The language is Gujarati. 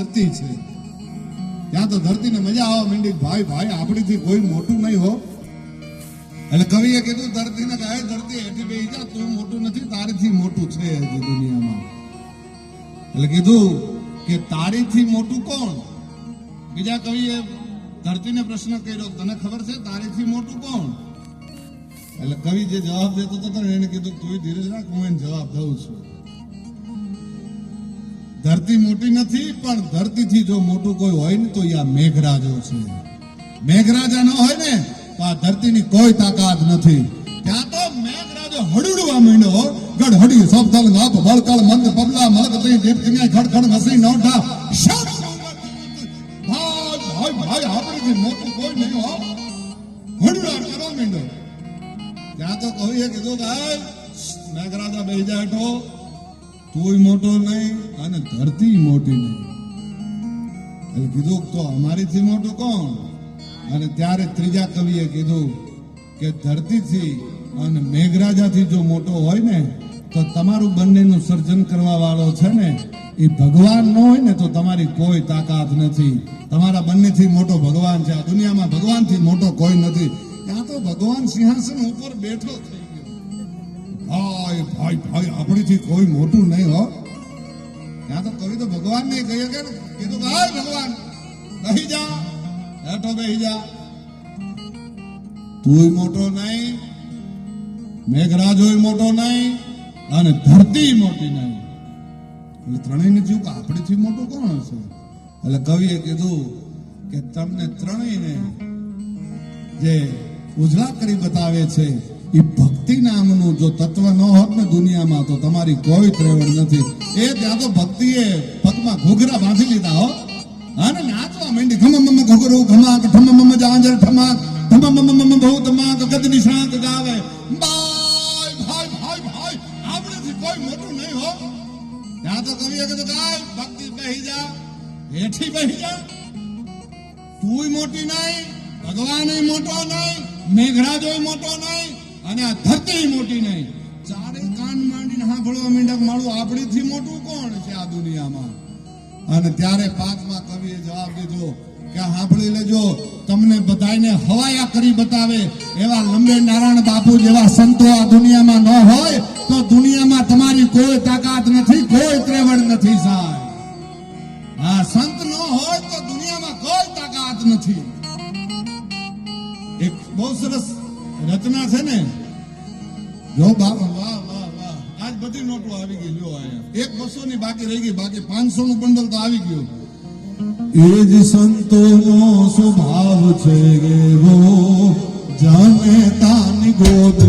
ધરતી છે ત્યાં તો ધરતીને મજા આવવા માંડી, ભાઈ ભાઈ, આપણીથી કોઈ મોટું નહીં હો. એટલે કવિએ કીધું, ધરતીને કે ધરતી હેઠી બે જા, તું મોટું નથી, તારીથી મોટું છે દુનિયામાં. એટલે કીધું કે, તારીથી મોટું કોણ? બીજા કવિએ ધરતીને પ્રશ્ન કર્યો, તને ખબર છે તારીથી મોટું કોણ? એટલે કવિ જે જવાબ દેતો હતો ને એને કીધું તું ધીરજ રાખ, હું એને જવાબ દઉં છું. ધરતી મોટી નથી, પણ ધરતીથી જો મોટું કોઈ હોય ને, તો આ મેઘરાજો છે. મેઘરાજા ન હોય ને, તો આ ધરતીની કોઈ તાકાત નથી. ત્યાં તો મેઘરાજો હડુડવા માંડ્યો. ગડ સબદલ નાપ બળકળ મંદ પબલા મલક, તઈ, દીપ ખડ નોઢા શબ ભાઈ ભાઈ આપણીથી મોટું કોઈ નહીં હો. હડુડા કરવા માંડ્યો. ત્યાં તો કવિએ કીધું કે મેઘરાજા બેહી જાય તુંય મોટો નહીં અને ધરતી મોટી નહીં. કીધું તો અમારીથી મોટો કોણ? અને ત્યારે ત્રીજા કવિએ કીધું કે ધરતીથી અને મેઘરાજાથી જો મોટો હોય ને, તો તમારું બંનેનું સર્જન કરવા વાળો છે ને, એ ભગવાન ન હોય ને તો તમારી કોઈ તાકાત નથી. તમારા બંનેથી મોટો ભગવાન છે. આ દુનિયામાં ભગવાનથી મોટો કોઈ નથી. ત્યાં તો ભગવાન સિંહાસન ઉપર બેઠો ગયો ભાઈ ભાઈ ભાઈ આપણીથી કોઈ મોટું નહીં હો. ત્યાં તો કવિ તો ભગવાન ને કહી કે ને, કીધું કે ભગવાન બેહી જા હેઠો બેહી જા. તુંય મોટો નહીં મેઘરાજોય મોટો નહીં અને ધરતી મોટી નહીં. એટલે ત્રણેયને થયું કે આપણીથી મોટું કોણ હશે? એટલે કવિએ કીધું કે તમને ત્રણેયને જે ઉજળા કરી બતાવે છે એ ભક્તિ નામનું જો તત્વ ન હોત ને દુનિયામાં, તો તમારી કોઈ ત્રેવડ નથી. એ ત્યાં તો ભક્તિએ પગમાં ઘૂઘરા બાંધી લીધા હો. અને નાચવા માંડી ખમ મમ ઘૂઘરું ઘમાક ઠમ મમ જાંજર ઠમાક ઠમ મમ મમ બહુ તમાક ગદ નિશાંત ગાવે મોટું નહીં હો. ત્યાં તો કવિએ ભક્તિ બહી જા, હેઠી બહી જા. તુંય મોટી નહીં ભગવાન મોટો નહીં, મેઘરાજોય મોટો નહીં. અને આ ધરતી મોટી નહીં. ચારે કાન માંડીને સાંભળવા માંડ્યા કે મારું આપણીથી મોટું કોણ છે આ દુનિયામાં? અને ત્યારે પાંચમા કવિએ જવાબ દીધો કે સાંભળી લેજો, તમને બધાને હવાયા કરી બતાવે એવા લંબે નારાયણ બાપુ જેવા સંતો આ દુનિયામાં ન હોય તો દુનિયામાં તમારી કોઈ તાકાત નથી, કોઈ ત્રેવડ નથી સાહેબ. આ સંત ન હોય તો દુનિયામાં કોઈ તાકાત નથી. એક બહુ સરસ રચના છે ને જો બાબા વાહ વાહ વાહ. આજ બધી નોટો આવી ગઈ, લ્યો આયા એક બસો ની બાકી રહી ગઈ, બાકી પાંચસો નું બંડલ તો આવી ગયું. એ જ સંતોનો સ્વભાવ છે એવો ગોદ